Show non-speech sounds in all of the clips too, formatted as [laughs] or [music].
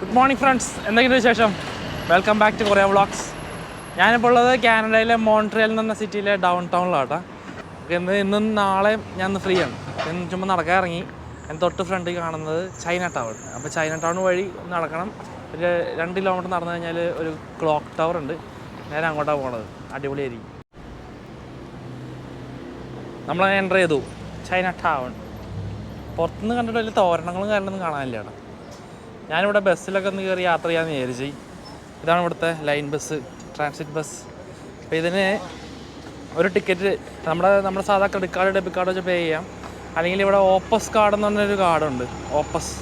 Good morning friends എന്തെങ്കിലും വിശേഷം? Welcome back to Korea vlogs ഞാനിപ്പോൾ ഉള്ളത് കാനഡയിലെ മോൺട്രിയൽ എന്ന സിറ്റിയിലെ ഡൗൺ ടൗണിലാട്ടോ ഇന്ന് ഇന്നും നാളെയും ഞാൻ ഫ്രീ ആണ്. ഇന്ന് ചുമ്മാ നടക്കാൻ ഇറങ്ങി. എന്റെ തൊട്ട് ഫ്രണ്ടിൽ കാണുന്നത് ചൈന ടൗൺ അപ്പോൾ ചൈന ടൗൺ വഴി നടക്കണം. ഒരു രണ്ട് കിലോമീറ്റർ നടന്നു കഴിഞ്ഞാൽ ഒരു ക്ലോക്ക് ടവർ ഉണ്ട്. നേരെ അങ്ങോട്ടാണ് പോണത്. അടിപൊളിയായിരിക്കും. നമ്മൾ എന്റർ ചെയ്തു. ചൈന ടൗൺ പുറത്തുനിന്ന് കണ്ടിട്ട് വലിയ തോരണങ്ങളും കാര്യങ്ങളൊന്നും കാണാനില്ല ഞാനിവിടെ ബസ്സിലൊക്കെ ഒന്ന് കയറി യാത്ര ചെയ്യാമെന്ന് വിചാരിച്ചു. ഇതാണ് ഇവിടുത്തെ ലൈൻ ബസ് ട്രാൻസിറ്റ് ബസ് അപ്പോൾ ഇതിന് ഒരു ടിക്കറ്റ് നമ്മുടെ നമ്മുടെ സാധാ ക്രെഡിറ്റ് കാർഡ് ഡെബിറ്റ് കാർഡ് വെച്ച് പേ ചെയ്യാം. അല്ലെങ്കിൽ ഇവിടെ ഓപ്പസ് കാർഡ് എന്ന് പറഞ്ഞൊരു കാർഡുണ്ട് ഓപ്പസ്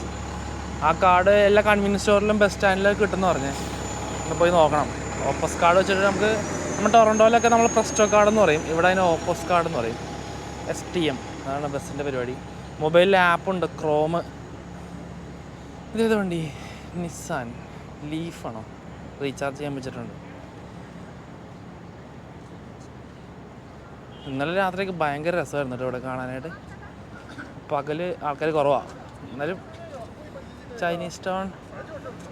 ആ കാർഡ് എല്ലാ കൺവീനിയൻസ് സ്റ്റോറിലും ബസ് സ്റ്റാൻഡിലൊക്കെ കിട്ടുമെന്ന് പറഞ്ഞേ. ഒന്ന് പോയി നോക്കണം. ഓപ്പസ് കാർഡ് വെച്ചിട്ട് നമുക്ക് നമ്മുടെ ടൊറന്റോയിലൊക്കെ നമ്മൾ പ്രസ്റ്റോ കാർഡ് എന്ന് പറയും. ഇവിടെ അതിന് ഓപ്പസ് കാർഡ് എന്ന് പറയും. എസ് ടി എം അതാണ് ബസ്സിന്റെ പരിപാടി. മൊബൈലിൽ ആപ്പുണ്ട് ക്രോമ് ഇതേത് വണ്ടി നിസ്സാൻ ലീഫാണോ റീചാർജ് ചെയ്യാൻ വെച്ചിട്ടുണ്ട്. ഇന്നലെ രാത്രിയൊക്കെ ഭയങ്കര രസമായിരുന്നു കേട്ടോ ഇവിടെ കാണാനായിട്ട്. പകൽ ആൾക്കാർ കുറവാണ് എന്നാലും ചൈനീസ് ടൗൺ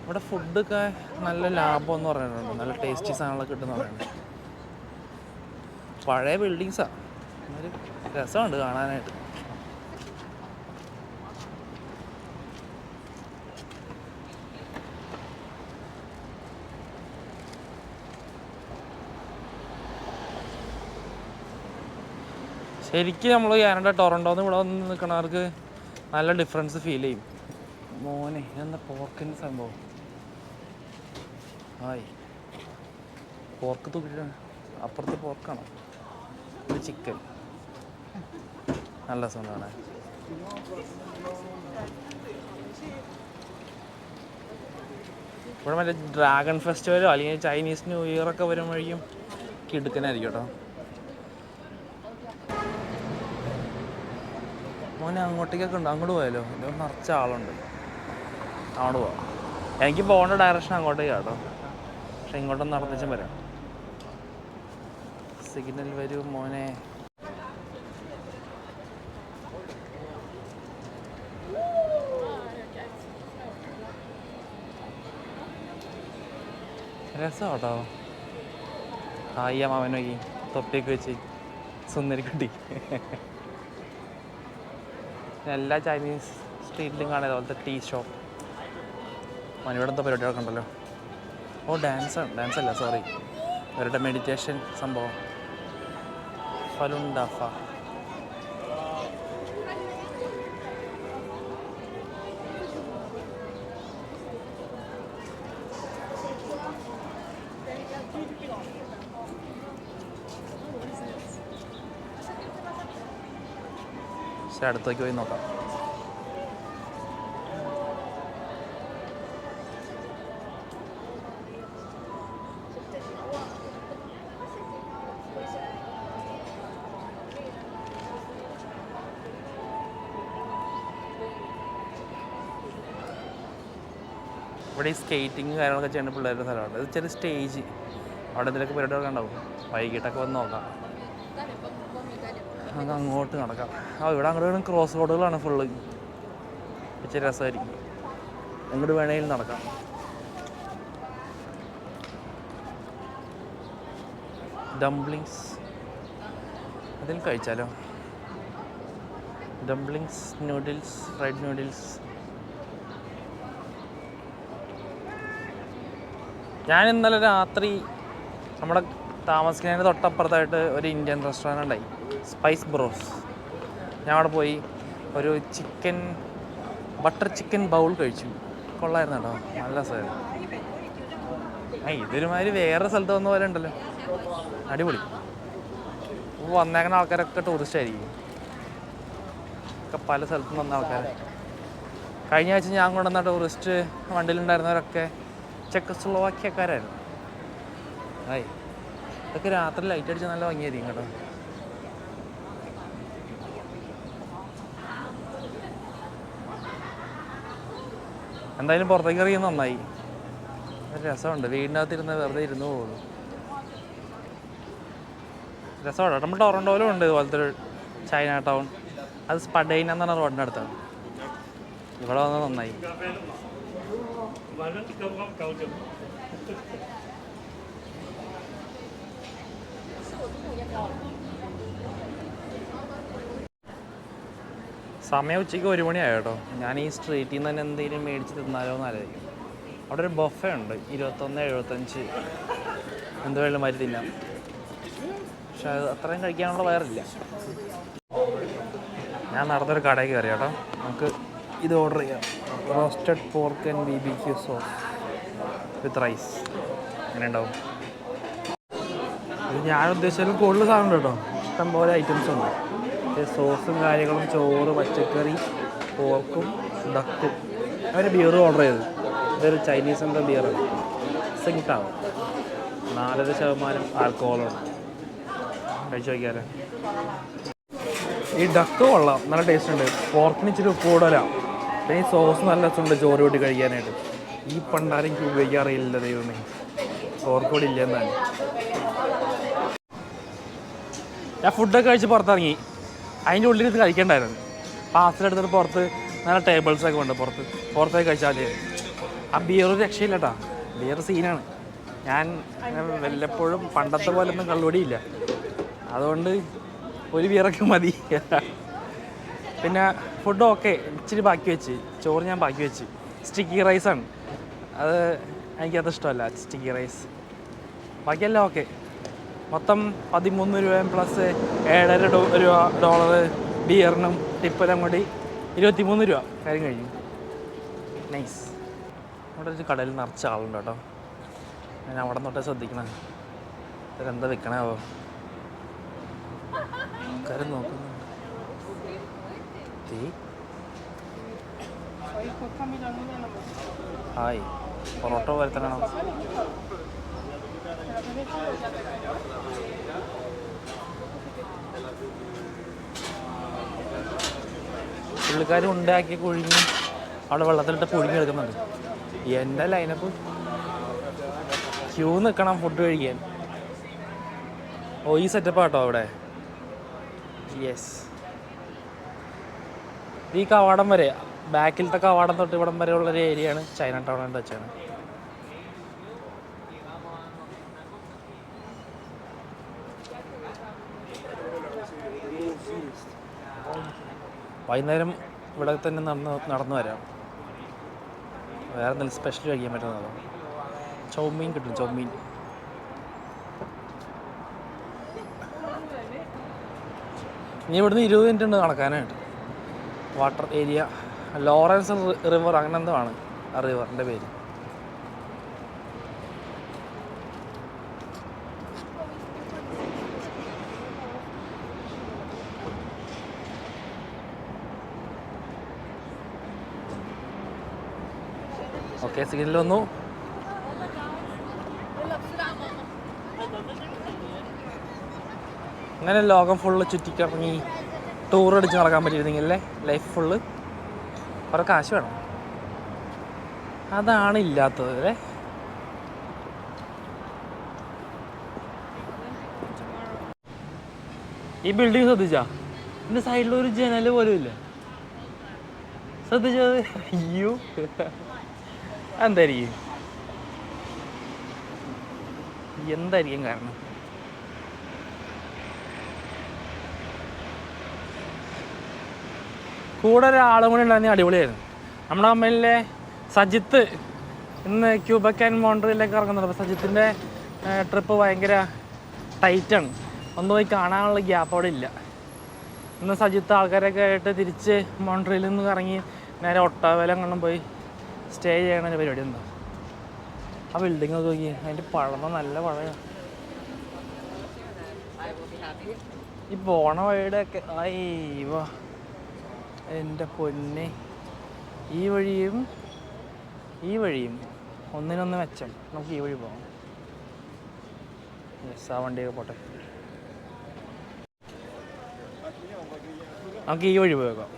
ഇവിടെ ഫുഡൊക്കെ നല്ല ലാഭം എന്ന് പറയുന്നുണ്ട് നല്ല ടേസ്റ്റി സാധനങ്ങളൊക്കെ കിട്ടുന്ന പറയുന്നുണ്ട് പഴയ ബിൽഡിങ്സാണ് രസമുണ്ട് കാണാനായിട്ട്. ശരിക്കും നമ്മൾ കാനഡ ടൊറന്റോന്ന് ഇവിടെ വന്ന് നിൽക്കണവർക്ക് നല്ല ഡിഫറൻസ് ഫീൽ ചെയ്യും. മോനെ എന്താ പോർക്കിന്റെ സംഭവം? ആയി. പോർക്ക് തൂക്കിട്ടാണ് അപ്പുറത്ത് പോർക്കാണോ ഇത് ചിക്കൻ നല്ല സുഖമാണ് ഇവിടെ മറ്റേ ഡ്രാഗൺ ഫെസ്റ്റിവലോ അല്ലെങ്കിൽ ചൈനീസ് ന്യൂ ഇയർ ഒക്കെ വരുമ്പോഴേക്കും കിടുക്കനായിരിക്കും കേട്ടോ. മോനെ അങ്ങോട്ടേക്കൊക്കെ ഉണ്ട്. അങ്ങോട്ട് പോയാലോ? എന്റെ നിറച്ച ആളുണ്ട്. അങ്ങോട്ട് പോവാം. എനിക്ക് പോകേണ്ട ഡയറക്ഷൻ അങ്ങോട്ടേക്ക് കേട്ടോ പക്ഷെ ഇങ്ങോട്ടൊന്ന് നടന്നിച്ചും വരാം. സിഗ്നൽ വരൂ മോനെ. രസം കേട്ടോ ഹായ് അമ്മാവൻ നോക്കി. തൊപ്പിയൊക്കെ വെച്ച് സുന്ദരിക്കുട്ടി. എല്ലാ ചൈനീസ് സ്ട്രീറ്റിലും കാണാം അതുപോലത്തെ ടീ ഷോപ്പ് മണിയോടത്തെ പരിപാടികളൊക്കെ ഉണ്ടല്ലോ. ഓ ഡാൻസ് ഡാൻസ് അല്ല സോറി ഇവരുടെ മെഡിറ്റേഷൻ സംഭവം. ഫലുണ്ടാഫ പക്ഷെ അടുത്തേക്ക് പോയി നോക്കാം ഇവിടെ ഈ സ്കേറ്റിങ് കാര്യങ്ങളൊക്കെ ചെയ്യുന്ന പിള്ളേരുടെ സ്ഥലമാണ്. ഇത് ചെറിയ സ്റ്റേജ് അവിടെ എന്തെങ്കിലുമൊക്കെ പരിപാടികളൊക്കെ ഉണ്ടാവും. വൈകിട്ടൊക്കെ വന്ന് നോക്കാം. നമുക്ക് അങ്ങോട്ട് നടക്കാം. ആ ഇവിടെ അങ്ങോട്ട് ക്രോസ് റോഡുകളാണ് ഫുള്ള് ഇച്ചിരി രസമായിരിക്കും. എങ്ങോട്ട് വേണമെങ്കിലും നടക്കാം. ഡംപ്ലിങ്സ് അതിൽ കഴിച്ചാലോ? ഡംപ്ലിങ്സ് നൂഡിൽസ് ഫ്രൈഡ് നൂഡിൽസ് ഞാൻ ഇന്നലെ രാത്രി നമ്മുടെ താമസിക്കുന്നതിന് തൊട്ടപ്പുറത്തായിട്ട് ഒരു ഇന്ത്യൻ റെസ്റ്റോറന്റ് ഉണ്ടായി. Spice bros. ഞാൻ അവിടെ പോയി ഒരു ചിക്കൻ ബട്ടർ ചിക്കൻ ബൗൾ കഴിച്ചു. കൊള്ളായിരുന്നു കേട്ടോ. നല്ല സാധനം ആ ഇതൊരുമാതിരി വേറെ സ്ഥലത്ത് വന്ന പോലെ ഉണ്ടല്ലോ. അടിപൊളി. വന്നേക്കുന്ന ആൾക്കാരൊക്കെ ടൂറിസ്റ്റ് ആയിരിക്കും. ഒക്കെ പല സ്ഥലത്തും വന്ന ആൾക്കാർ കഴിഞ്ഞ ആഴ്ച ഞാൻ കൊണ്ടുവന്ന ടൂറിസ്റ്റ് വണ്ടിയിലുണ്ടായിരുന്നവരൊക്കെ ചെക്കസ്ലോവാക്യക്കാരായിരുന്നു. ആയി ഇതൊക്കെ രാത്രി ലൈറ്റ് അടിച്ച് നല്ല ഭംഗിയായിരിക്കും കേട്ടോ. എന്തായാലും പുറത്തേക്ക് ഇറങ്ങി നന്നായി. രസമുണ്ട്. വീടിനകത്ത് ഇരുന്ന് വെറുതെ ഇരുന്ന് പോകുള്ളൂ രസമാണ്. നമ്മൾ ടൊറന്റോയിലും ഉണ്ട് ഇതുപോലത്തെ ഒരു ചൈന ടൗൺ. അത് സ്പഡൈന എന്നാണ് റോഡിന്റെ അടുത്താണ്. ഇവിടെ വന്ന് നന്നായി. [laughs] സമയം ഉച്ചയ്ക്ക് ഒരു മണിയായോ? കേട്ടോ ഞാൻ ഈ സ്ട്രീറ്റിൽ നിന്ന് തന്നെ എന്തെങ്കിലും മേടിച്ച് തിന്നാലോ എന്ന് ആലോചിക്കും അവിടെ ഒരു ബഫേ ഉണ്ട്. ഇരുപത്തൊന്ന് എഴുപത്തഞ്ച്. എന്ത് വേണം മാറ്റി തിന്നാം. പക്ഷെ അത് അത്രയും കഴിക്കാനുള്ള വയറില്ല. ഞാൻ നടന്നൊരു കടയിൽ കയറി കേട്ടോ. നമുക്ക് ഇത് ഓർഡർ ചെയ്യാം. Roasted pork and B B Q sauce with rice അങ്ങനെ ഉണ്ടാവും? ഇത് ഞാൻ ഉദ്ദേശിച്ചാലും കൂടുതൽ സാധനം ഉണ്ട് കേട്ടോ. ഇഷ്ടംപോലെ ഐറ്റംസ് ഉണ്ട്. സോസും കാര്യങ്ങളും ചോറ് പച്ചക്കറി പോർക്കും ഡക്കും അവർ ബിയർ ഓർഡർ ചെയ്തു ഇതൊരു ചൈനീസിന്റെ ബിയറാണ് സിങ്ക് ടൗൺ നാലര ശതമാനം ആൽക്കോഹോളാണ് കഴിച്ചു നോക്കിയാലേ. ഈ ഡക്ക് കൊള്ളാം. നല്ല ടേസ്റ്റ് ഉണ്ട്. പോർക്കിന് ഇച്ചിരി കൂടുതലാണ് പിന്നെ ഈ സോസ് നല്ല രസമുണ്ട് ചോറ് കൂട്ടി കഴിക്കാനായിട്ട്. ഈ പണ്ടാരും എനിക്ക് ഉപയോഗിക്കാറില്ല ദൈവമേ. പോർക്ക് കൂടി ഇല്ല എന്നാണ് ഞാൻ ഫുഡൊക്കെ കഴിച്ച് പുറത്തിറങ്ങി. അതിന്റെ ഉള്ളിൽ ഇത് കഴിക്കണ്ടായിരുന്നു. പാർസലെടുത്തിട്ട് പുറത്ത് നല്ല ടേബിൾസൊക്കെ ഉണ്ട് പുറത്ത്. പുറത്തേക്ക് കഴിച്ചാൽ ആ ബിയർ രക്ഷയില്ല കേട്ടോ ബിയർ സീനാണ് ഞാൻ വല്ലപ്പോഴും പണ്ടത്തെ പോലെ ഒന്നും കള്ളുപടിയില്ല. അതുകൊണ്ട് ഒരു ബിയറൊക്കെ മതി. പിന്നെ ഫുഡ് ഓക്കെ ഇച്ചിരി ബാക്കി വെച്ച്. ചോറ് ഞാൻ ബാക്കി വെച്ച്. സ്റ്റിക്കി റൈസാണ് അത് എനിക്കത് ഇഷ്ടമല്ല. സ്റ്റിക്കി റൈസ് ബാക്കിയെല്ലാം ഓക്കെ മൊത്തം പതിമൂന്ന് രൂപയും പ്ലസ് ഏഴര രൂപ ഡോളർ ബിയറിനും ടിപ്പനും കൂടി ഇരുപത്തിമൂന്ന് രൂപ. കാര്യം കഴിഞ്ഞു. നൈസ് അവിടെ ഒരു കടയിൽ നിറച്ച ആളുണ്ട് കേട്ടോ. ഞാൻ അവിടെ തൊട്ടേ ശ്രദ്ധിക്കണം. ഇതെന്താ വെക്കണാവോ ആൾക്കാരും നോക്കുന്നുണ്ട് തീ ഹായ് പൊറോട്ട വരുത്തണോ പുള്ളിക്കാർ ഉണ്ടാക്കി കുഴിഞ്ഞ് അവിടെ വെള്ളത്തിലിട്ട് പുഴുങ്ങി എടുക്കുന്നുണ്ട്. എന്റെ ലൈനപ്പ് ക്യൂ നിൽക്കണം ഫുഡ് കഴിക്കാൻ. ഓ ഈ സെറ്റപ്പ് ആട്ടോ അവിടെ. യെസ് ഈ കവാടം വരെ ബാക്കിലത്തെ കവാടം തൊട്ട് ഇവിടം വരെ ഉള്ളൊരു ഏരിയയാണ് ചൈന ടൗൺ എന്ന് വെച്ചാണ്. വൈകുന്നേരം ഇവിടെ തന്നെ നടന്ന് നടന്നു വരാം. വേറെ എന്തെങ്കിലും സ്പെഷ്യൽ കഴിക്കാൻ പറ്റുന്നതോ? ചൗമീൻ കിട്ടും ചൗമീൻ. ഇനി ഇവിടുന്ന് ഇരുപത് മിനിറ്റ് ഉണ്ട് നടക്കാനായിട്ട്. വാട്ടർ ഏരിയ ലോറൻസ് റിവർ അങ്ങനെ എന്തോ ആണ് ആ റിവറിന്റെ പേര്. ഓക്കെ സിഗ്നൽ വന്നു അങ്ങനെ ലോകം ഫുള്ള് ചുറ്റിക്കറങ്ങി ടൂർ അടിച്ച് നടക്കാൻ പറ്റിയിരുന്നെങ്കിൽ അല്ലേ ലൈഫ് ഫുള്ള് കുറേ കാശ് വേണം. അതാണ് ഇല്ലാത്തത് അല്ലേ? ഈ ബിൽഡിംഗ് ശ്രദ്ധിച്ചാ? ഇതിന്റെ സൈഡിലൊരു ജനൽ പോലും ഇല്ല. ശ്രദ്ധിച്ചത് അയ്യോ. എന്തായിരിക്കും? എന്തായിരിക്കും കാരണം? കൂടെ ഒരാളും കൂടി ഉണ്ടായിരുന്ന അടിപൊളിയായിരുന്നു. നമ്മുടെ അമ്മയിലെ സജിത്ത് ഇന്ന് ക്യൂബക് ആൻഡ് മോണ്ട്രിയിലേക്ക് ഇറങ്ങുന്നുണ്ട്. അപ്പോൾ സജിത്തിന്റെ ട്രിപ്പ് ഭയങ്കര ടൈറ്റാണ് ഒന്ന് പോയി കാണാനുള്ള ഗ്യാപ്പ് അവിടെ ഇല്ല. ഇന്ന് സജിത്ത് ആൾക്കാരൊക്കെ ആയിട്ട് തിരിച്ച് മോണ്ടറിയിൽ നിന്ന് ഇറങ്ങി നേരെ ഒട്ടാവേലം പോയി. സ്റ്റേ ചെയ്യണ ഒരു പരിപാടി എന്താ ആ ബിൽഡിംഗ് ഒക്കെ നോക്കി. അതിന്റെ പഴമ നല്ല പഴയാണ് ഈ പോണ വഴിയുടെ ഒക്കെ അയ്യോ എന്റെ പൊന്നെ. ഈ വഴിയും ഈ വഴിയും ഒന്നിനൊന്ന് മെച്ചം. നമുക്ക് ഈ വഴി പോകാം യെസ് ആ വണ്ടിയൊക്കെ പോട്ടെ. നമുക്ക് ഈ വഴി പോയേക്കാം.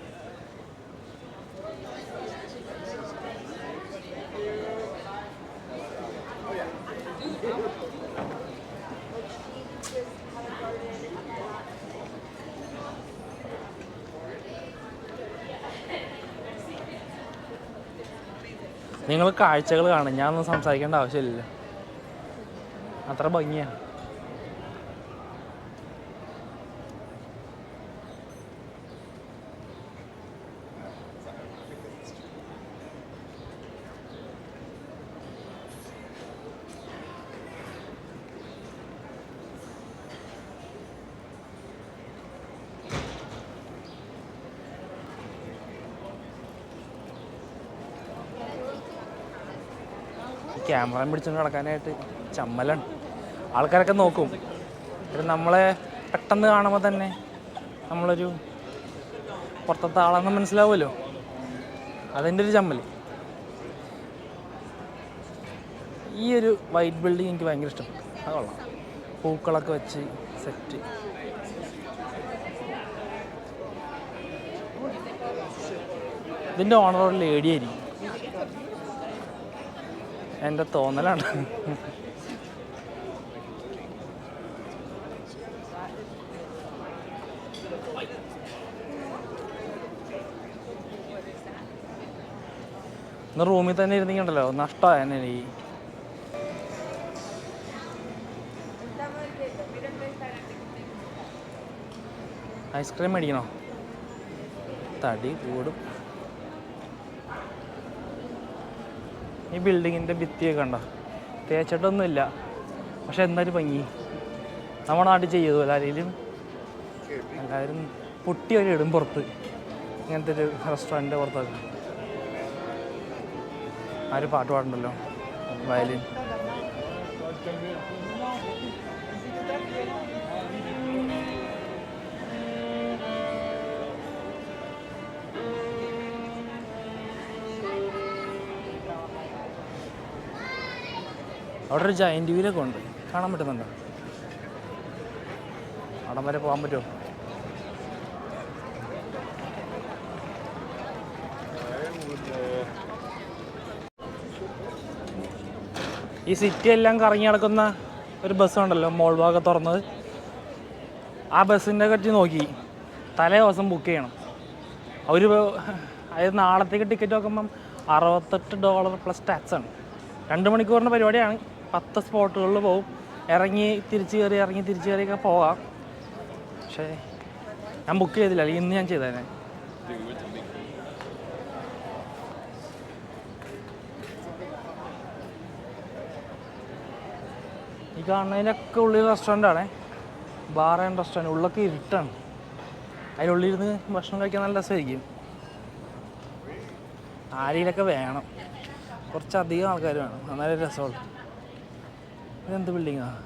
നിങ്ങൾ കാഴ്ചകൾ കാണും. ഞാനൊന്നും സംസാരിക്കേണ്ട ആവശ്യമില്ലല്ലോ. അത്ര ഭംഗിയാണ്. ക്യാമറ പിടിച്ചുകൊണ്ട് നടക്കാനായിട്ട് ചമ്മലാണ്. ആൾക്കാരൊക്കെ നോക്കും. നമ്മളെ പെട്ടെന്ന് കാണുമ്പോൾ തന്നെ നമ്മളൊരു പുറത്തത്തെ ആളെന്ന് മനസ്സിലാവുമല്ലോ? അതിന്റെ ഒരു ചമ്മൽ ഈ ഒരു വൈറ്റ് ബിൽഡിംഗ് എനിക്ക് ഭയങ്കര ഇഷ്ടം. അത് കൊള്ളാം. പൂക്കളൊക്കെ വെച്ച് സെറ്റ്. ഇതിന്റെ ഓണർ ഒരു ലേഡി എന്റെ തോന്നലാണ്. ഇന്ന് റൂമിൽ തന്നെ ഇരുന്നിട്ടുണ്ടല്ലോ നഷ്ടമായ ഐസ്ക്രീം മേടിക്കണോ? തടി കൂടും. ഈ ബിൽഡിങ്ങിന്റെ ഭിത്തിയൊക്കെ കണ്ട? തേച്ചിട്ടൊന്നുമില്ല. പക്ഷെ എന്നാലും ഭംഗി. നമ്മുടെ നാട്ടിൽ ചെയ്തു എല്ലാവരും എല്ലാവരും പൊട്ടി വരെ ഇടും പുറത്ത്. ഇങ്ങനത്തെ ഒരു റെസ്റ്റോറന്റിന്റെ പുറത്തൊക്കെ. ആര് പാട്ട് പാടുണ്ടല്ലോ? വയലിൻ. അവിടെ ഒരു ജയന്റ് വീലൊക്കെ ഉണ്ട്. കാണാൻ പറ്റുന്നുണ്ടോ? അവിടം വരെ പോകാൻ പറ്റുമോ? ഈ സിറ്റി എല്ലാം കറങ്ങി നടക്കുന്ന ഒരു ബസ് ഉണ്ടല്ലോ മോൾ ഭാഗം തുറന്നത്. ആ ബസ്സിന്റെ കറ്റി നോക്കി. തലേ ദിവസം ബുക്ക് ചെയ്യണം. അവർ അതായത് നാളത്തേക്ക് ടിക്കറ്റ് നോക്കുമ്പം അറുപത്തെട്ട് ഡോളർ പ്ലസ് ടാക്സ് ആണ്. രണ്ട് മണിക്കൂറിന്റെ പരിപാടിയാണ്. പത്ത് സ്പോട്ടുകളിൽ പോകും ഇറങ്ങി തിരിച്ച് കയറി ഇറങ്ങി തിരിച്ച് കയറിയൊക്കെ പോകാം. പക്ഷേ ഞാൻ ബുക്ക് ചെയ്തില്ല. അല്ലെങ്കിൽ ഇന്ന് ഞാൻ ചെയ്തേനെ. ഈ കാണുന്നതിനൊക്കെ ഉള്ളിൽ റെസ്റ്റോറന്റ് ആണേ. ബാർ ആൻഡ് റെസ്റ്റോറന്റ് ഉള്ളൊക്കെ ഇരുട്ടാണ്. അതിനുള്ളിൽ ഇരുന്ന് ഭക്ഷണം കഴിക്കാൻ നല്ല രസമായിരിക്കും. ആരെയിലൊക്കെ വേണം. കുറച്ചധികം ആൾക്കാർ വേണം. എന്നാലേ രസമുള്ളൂ. ഇതെന്ത് ബിൽഡിങ്ങാ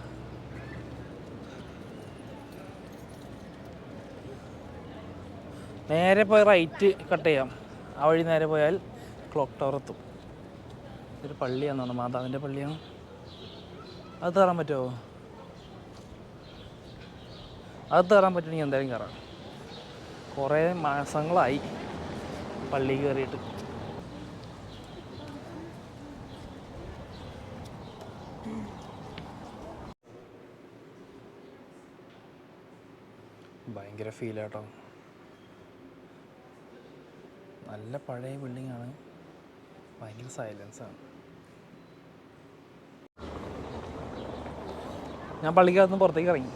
നേരെ പോയി റൈറ്റ് കട്ട് ചെയ്യാം. ആ വഴി നേരെ പോയാൽ ക്ലോക്ക് ടവർ എത്തും. ഇതൊരു പള്ളിയാണെന്ന് തോന്നുന്നു. മാതാവിന്റെ പള്ളിയാണ്? അത് കയറാൻ പറ്റുമോ? അത് കയറാൻ പറ്റുമെങ്കിൽ എന്തായാലും കയറാം കുറേ മാസങ്ങളായി പള്ളി കയറിയിട്ട്. ഭയങ്കര ഫീലാട്ടോ നല്ല പഴയ ബിൽഡിംഗ് ആണ്. ഭയങ്കര ആണ്. ഞാൻ പള്ളിക്കകത്ത് നിന്ന് പുറത്തേക്ക് ഇറങ്ങി.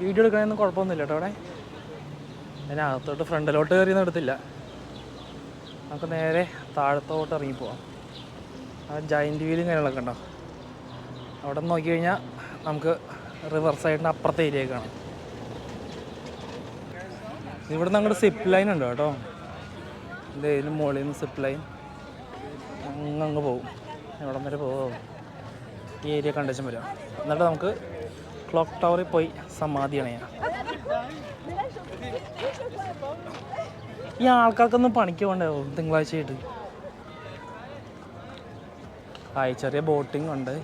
വീഡിയോ എടുക്കണമെന്ന് കുഴപ്പമൊന്നുമില്ല കേട്ടോ അവിടെ. ഞാൻ അകത്തോട്ട് ഫ്രണ്ടിലോട്ട് കയറിയൊന്നും എടുത്തില്ല. നമുക്ക് നേരെ താഴത്തോട്ട് ഇറങ്ങി പോവാം. ആ ജൈന്റ് വീലും കാര്യങ്ങളൊക്കെ ഉണ്ടോ? അവിടെ നിന്ന് നോക്കി കഴിഞ്ഞാൽ നമുക്ക് റിവർ സൈഡിന്റെ അപ്പുറത്തെ ഏരിയ കാണാം. ഇവിടെ നിന്ന് അങ്ങോട്ട് സിപ്പ് ലൈൻ ഉണ്ട് കേട്ടോ. എന്റെ ഇതിന് മുകളിൽ നിന്ന് സിപ്പ് ലൈൻ അങ്ങ് പോകും എവിടം വരെ പോകും ഈ ഏരിയ കണ്ടേച്ചും വരാം. എന്നിട്ട് നമുക്ക് ക്ലോക്ക് ടവറിൽ പോയി സമാധി അണയാം. ഈ ആൾക്കാർക്കൊന്നും പണിക്ക് പോകണ്ടാവോ തിങ്കളാഴ്ചയായിട്ട്. ആയി ചെറിയ ബോട്ടിംഗ് ഉണ്ട്.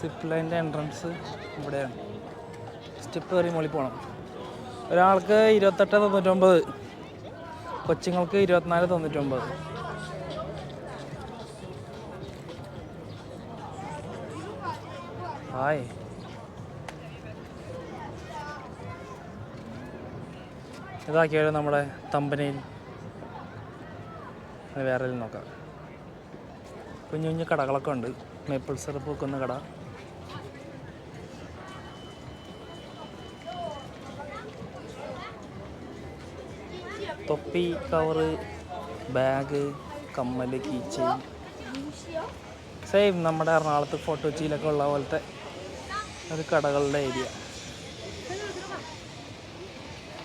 സിപ്പ് ലൈന്റെ എൻട്രൻസ് ഇവിടെയാണ്. സ്റ്റെപ്പ് കയറി മുകളിൽ പോകണം ഒരാൾക്ക് ഇരുപത്തെട്ട് തൊണ്ണൂറ്റൊമ്പത് കൊച്ചുങ്ങൾക്ക് ഇരുപത്തിനാല് തൊണ്ണൂറ്റൊമ്പത്. ഹായ്. ഇതാക്കിയാലും നമ്മുടെ തമ്പനയിൽ? വേറെ നോക്കാം. കുഞ്ഞു കുഞ്ഞു കടകളൊക്കെ ഉണ്ട്. മേപ്പിൾ സിറപ്പ് വെക്കുന്ന കട. തൊപ്പി കവറ് ബാഗ് കമ്മൽ കീച്ചെയിൻ സെയിം നമ്മുടെ എറണാകുളത്ത് ഫോട്ടോച്ചിയിലൊക്കെ ഉള്ള പോലത്തെ ഒരു കടകളുടെ ഏരിയ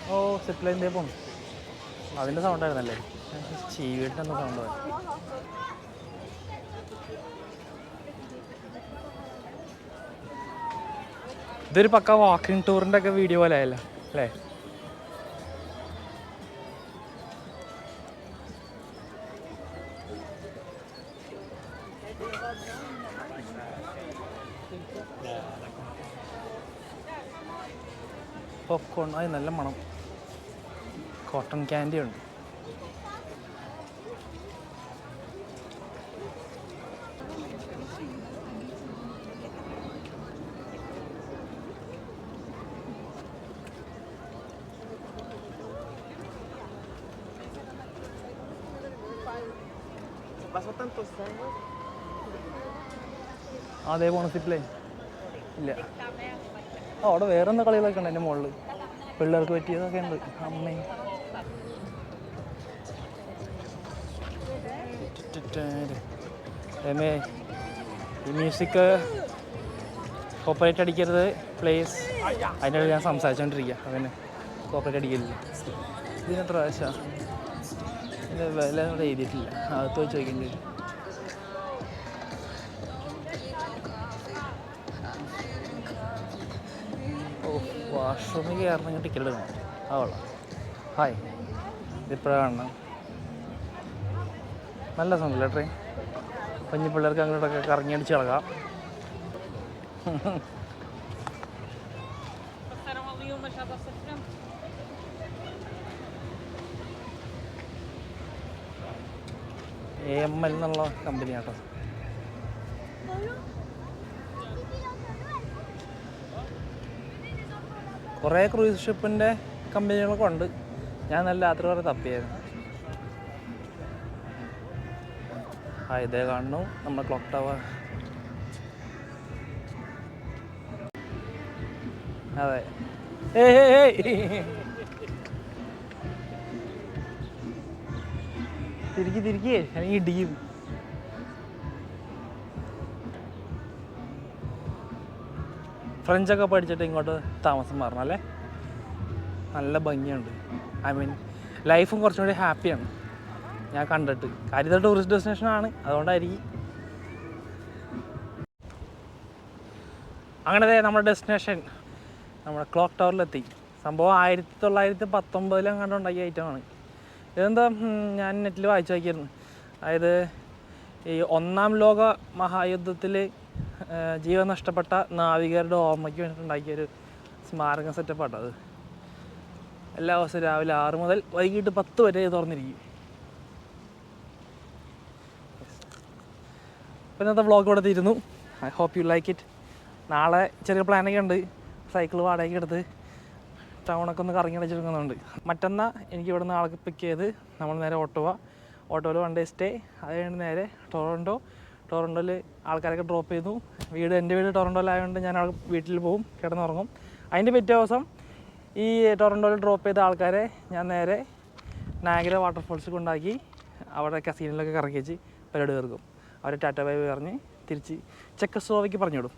ഓ സിപ്ലൈൻ ലൈൻ പോണു അതിന്റെ സൗണ്ട് ആയിരുന്നല്ലേ? ചീവിട്ട് എന്ന സൗണ്ട് ഇതൊരു പക്ക വാക്കിംഗ് ടൂറിന്റെ ഒക്കെ വീഡിയോ പോലെ ആയല്ലോ അല്ലേ? അത് നല്ല മണം. കോട്ടൺ ക്യാൻഡി ഉണ്ട്. അതേ പോണ സിപ്പിലേ ഇല്ല. അവിടെ വേറെ എന്താ കളികളൊക്കെ ഉണ്ട് എന്റെ മുകളിൽ പിള്ളേർക്ക് പറ്റിയതൊക്കെ ഉണ്ട്. അമ്മേ. രമേ ഈ മ്യൂസിക് കോപ്പറേറ്റ് അടിക്കരുത് പ്ലേസ് അതിനോട് ഞാൻ സംസാരിച്ചുകൊണ്ടിരിക്കുക അവന് കോപ്പറേറ്റ് അടിക്കരുത് ഇതിനെത്ര പ്രാവശ്യം? വില ഇവിടെ എഴുതിയിട്ടില്ല. വെച്ച് ചോദിക്കേണ്ടി വരും. വാഷ്റൂമിൽ കയറണമെങ്കിൽ ടിക്കറ്റ് എടുക്കണം ഹായ് ഇതിപ്പോഴാണ്. നല്ല സൗണ്ടല്ലേ ട്രെയിൻ? കുഞ്ഞു പിള്ളേർക്ക് അങ്ങോട്ടൊക്കെ കറങ്ങി അടിച്ച് കളകാം Passaram ali umas à vossa frente. A M L എന്നുള്ള കമ്പനി കേട്ടോ കുറേ ക്രൂസ് ഷിപ്പിന്റെ കമ്പനികളൊക്കെ ഉണ്ട്. ഞാൻ നല്ല രാത്രി വരെ തപ്പിയായിരുന്നു. ആ ഇതേ കാണുന്നു. നമ്മുടെ ക്ലോക്ക് ടവർ അതെ. തിരിക്കി തിരിക്കേ. അല്ലെങ്കിൽ ഇടിയും ഫ്രഞ്ചൊക്കെ പഠിച്ചിട്ട് ഇങ്ങോട്ട് താമസം മാറണം അല്ലേ? നല്ല ഭംഗിയുണ്ട്. ഐ മീൻ ലൈഫും കുറച്ചും കൂടി ഹാപ്പിയാണ് ഞാൻ കണ്ടിട്ട്. കാര്യം ടൂറിസ്റ്റ് ഡെസ്റ്റിനേഷൻ ആണ്. അതുകൊണ്ടായിരിക്കും. അങ്ങനെ നമ്മുടെ ഡെസ്റ്റിനേഷൻ നമ്മുടെ ക്ലോക്ക് ടവറിലെത്തി സംഭവം ആയിരത്തി തൊള്ളായിരത്തി പത്തൊമ്പതിലും അങ്ങോട്ട് ഉണ്ടാക്കിയ ഐറ്റമാണ് ഇതെന്താ ഞാൻ നെറ്റിൽ വായിച്ചു നോക്കിയിരുന്നു. അതായത് ഈ ഒന്നാം ലോക മഹായുദ്ധത്തിൽ ജീവൻ നഷ്ടപ്പെട്ട നാവികരുടെ ഓർമ്മയ്ക്ക് വേണ്ടിയിട്ടുണ്ടാക്കിയ ഒരു സ്മാരക സെറ്റപ്പാണ് അത്. എല്ലാ ദിവസവും രാവിലെ ആറ് മുതൽ വൈകിട്ട് പത്ത് വരെ തുറന്നിരിക്കും. അപ്പോൾ ഇന്നത്തെ വ്ളോഗ് ഇവിടെ തീരുന്നു. I hope you like it നാളെ ചെറിയ പ്ലാനൊക്കെ ഉണ്ട്. സൈക്കിൾ വാടകയ്ക്ക് എടുത്ത് ടൗണൊക്കെ ഒന്ന് കറങ്ങി അടിച്ചെടുക്കുന്നുണ്ട് മറ്റന്നാ എനിക്ക് ഇവിടെ നിന്ന് ആൾക്ക് പിക്ക് ചെയ്ത് നമ്മൾ നേരെ ഓട്ടോവ. ഓട്ടോയിൽ വൺ ഡേ സ്റ്റേ അത് കഴിഞ്ഞ് നേരെ ടൊറന്റോ ടൊറന്റോയിൽ ആൾക്കാരൊക്കെ ഡ്രോപ്പ് ചെയ്തു. വീട് എന്റെ വീട് ടൊറന്റോയിലായതുകൊണ്ട് ഞാൻ വീട്ടിൽ പോകും കിടന്നുറങ്ങും. അതിന്റെ പിറ്റേ ദിവസം ഈ ടൊറന്റോയിൽ ഡ്രോപ്പ് ചെയ്ത ആൾക്കാരെ ഞാൻ നേരെ നാഗര വാട്ടർഫോൾസ് കൊണ്ടാക്കി അവിടെ കസീനിലൊക്കെ കറക്കി വെച്ച് പരിപാടി തീർക്കും. അവരെ ടാറ്റ ബൈ പറഞ്ഞ് തിരിച്ച് ചെക്കസ്ലോവയ്ക്ക് പറഞ്ഞു വിടും.